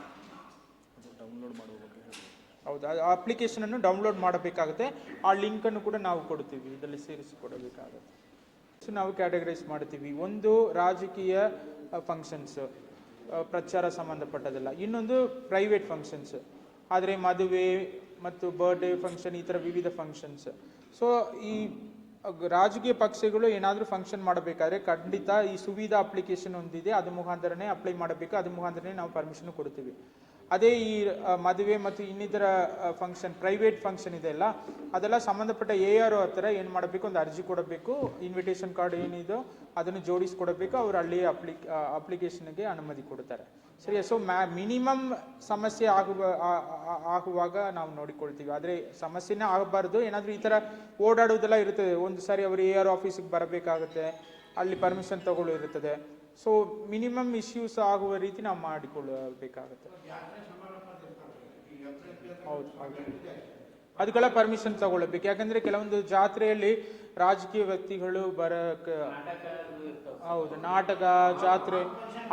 ಹೌದು, ಆ ಅಪ್ಲಿಕೇಶನನ್ನು ಡೌನ್ಲೋಡ್ ಮಾಡಬೇಕಾಗುತ್ತೆ. ಆ ಲಿಂಕನ್ನು ಕೂಡ ನಾವು ಕೊಡ್ತೀವಿ. ಇದರಲ್ಲಿ ಸೇರಿಸಿ ಕೊಡಬೇಕಾಗುತ್ತೆ. ಸೊ ನಾವು ಕ್ಯಾಟಗರೈಸ್ ಮಾಡ್ತೀವಿ. ಒಂದು ರಾಜಕೀಯ ಫಂಕ್ಷನ್ಸ್ ಪ್ರಚಾರ ಸಂಬಂಧಪಟ್ಟದಲ್ಲ ಇನ್ನೊಂದು ಪ್ರೈವೇಟ್ ಫಂಕ್ಷನ್ಸ್ ಆದರೆ ಮದುವೆ ಮತ್ತು ಬರ್ಡೇ ಫಂಕ್ಷನ್ ಈ ಥರ ವಿವಿಧ ಫಂಕ್ಷನ್ಸ್ ಸೊ ಈ ರಾಜಕೀಯ ಪಕ್ಷಗಳು ಏನಾದರೂ ಫಂಕ್ಷನ್ ಮಾಡಬೇಕಾದ್ರೆ ಖಂಡಿತ ಈ ಸುವಿಧಾ ಅಪ್ಲಿಕೇಶನ್ ಒಂದಿದೆ, ಅದು ಮುಖಾಂತರನೇ ಅಪ್ಲೈ ಮಾಡಬೇಕು, ಅದು ಮುಖಾಂತರನೇ ನಾವು ಪರ್ಮಿಷನ್ ಕೊಡ್ತೀವಿ. ಅದೇ ಈ ಮದುವೆ ಮತ್ತು ಇನ್ನಿತರ ಫಂಕ್ಷನ್ ಪ್ರೈವೇಟ್ ಫಂಕ್ಷನ್ ಇದೆಯಲ್ಲ ಅದೆಲ್ಲ ಸಂಬಂಧಪಟ್ಟ ಎ ಆರ್ ಹತ್ರ ಏನು ಮಾಡಬೇಕು, ಒಂದು ಅರ್ಜಿ ಕೊಡಬೇಕು ಇನ್ವಿಟೇಷನ್ ಕಾರ್ಡ್ ಏನಿದೋ ಅದನ್ನು ಜೋಡಿಸಿ ಕೊಡಬೇಕು, ಅವರು ಅಲ್ಲಿ ಅಪ್ಲಿ ಅಪ್ಲಿಕೇಶನ್ಗೆ ಅನುಮತಿ ಕೊಡ್ತಾರೆ. ಸರಿ ಸೊ ಮ್ಯಾ ಮಿನಿಮಮ್ ಸಮಸ್ಯೆ ಆಗುವ ಆಗುವಾಗ ನಾವು ನೋಡಿಕೊಳ್ತೀವಿ. ಆದರೆ ಸಮಸ್ಯೆನೇ ಆಗಬಾರ್ದು. ಏನಾದರೂ ಈ ಥರ ಓಡಾಡೋದೆಲ್ಲ ಇರ್ತದೆ. ಒಂದು ಸಾರಿ ಅವರು ಎ ಆರ್ ಆಫೀಸಿಗೆ ಬರಬೇಕಾಗುತ್ತೆ, ಅಲ್ಲಿ ಪರ್ಮಿಷನ್ ತಗೊಳ್ಳಿರುತ್ತದೆ ಸೊ ಮಿನಿಮಮ್ ಇಶ್ಯೂಸ್ ಆಗುವ ರೀತಿ ನಾವು ಮಾಡಿಕೊಳ್ಳಬೇಕಾಗುತ್ತೆ. ಹೌದು ಅದಕ್ಕೆಲ್ಲ ಪರ್ಮಿಷನ್ ತಗೊಳ್ಬೇಕು. ಯಾಕಂದ್ರೆ ಕೆಲವೊಂದು ಜಾತ್ರೆಯಲ್ಲಿ ರಾಜಕೀಯ ವ್ಯಕ್ತಿಗಳು ಬರಕ್ ಹೌದು ನಾಟಕ ಜಾತ್ರೆ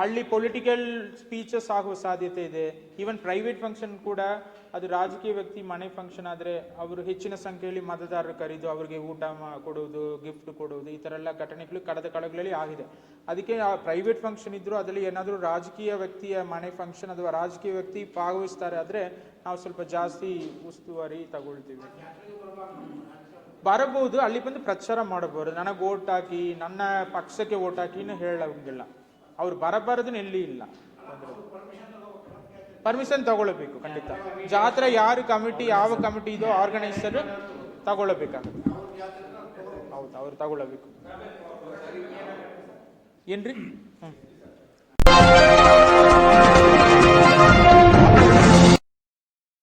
ಅಲ್ಲಿ ಪೊಲಿಟಿಕಲ್ ಸ್ಪೀಚಸ್ ಆಗುವ ಸಾಧ್ಯತೆ ಇದೆ. ಈವನ್ ಪ್ರೈವೇಟ್ ಫಂಕ್ಷನ್ ಕೂಡ ಅದು ರಾಜಕೀಯ ವ್ಯಕ್ತಿ, ಮನೆ ಫಂಕ್ಷನ್ ಆದರೆ ಅವರು ಹೆಚ್ಚಿನ ಸಂಖ್ಯೆಯಲ್ಲಿ ಮತದಾರರು ಕರೆದು ಅವರಿಗೆ ಊಟ ಕೊಡುವುದು ಗಿಫ್ಟ್ ಕೊಡುವುದು, ಈ ಥರ ಎಲ್ಲ ಘಟನೆಗಳು ಕಳೆದ ಕಾಲಗಳಲ್ಲಿ ಆಗಿದೆ. ಅದಕ್ಕೆ ಆ ಪ್ರೈವೇಟ್ ಫಂಕ್ಷನ್ ಇದ್ದರೂ ಅದರಲ್ಲಿ ಏನಾದರೂ ರಾಜಕೀಯ ವ್ಯಕ್ತಿಯ ಮನೆ ಫಂಕ್ಷನ್ ಅಥವಾ ರಾಜಕೀಯ ವ್ಯಕ್ತಿ ಭಾಗವಹಿಸ್ತಾರೆ ಆದರೆ ನಾವು ಸ್ವಲ್ಪ ಜಾಸ್ತಿ ಉಸ್ತುವಾರಿ ತಗೊಳ್ತೀವಿ. ಬರಬಹುದು, ಅಲ್ಲಿ ಬಂದು ಪ್ರಚಾರ ಮಾಡಬಹುದು. ನನಗೆ ಓಟ್ ಹಾಕಿ, ನನ್ನ ಪಕ್ಷಕ್ಕೆ ಓಟ್ ಹಾಕಿ ಇನ್ನು ಹೇಳಂಗಿಲ್ಲ. ಅವ್ರು ಬರಬಾರದು ಎಲ್ಲಿ ಇಲ್ಲ. ಪರ್ಮಿಷನ್ ತಗೊಳ್ಬೇಕು, ಖಂಡಿತ. ಜಾತ್ರೆ ಯಾರು ಕಮಿಟಿ ಯಾವ ಕಮಿಟಿ ಇದೋ ಆರ್ಗನೈಸರ್ ತಗೊಳ್ಬೇಕಾಗುತ್ತೆ. ಹೌದು, ಅವ್ರು ತಗೊಳ್ಬೇಕು. ಏನ್ರಿ?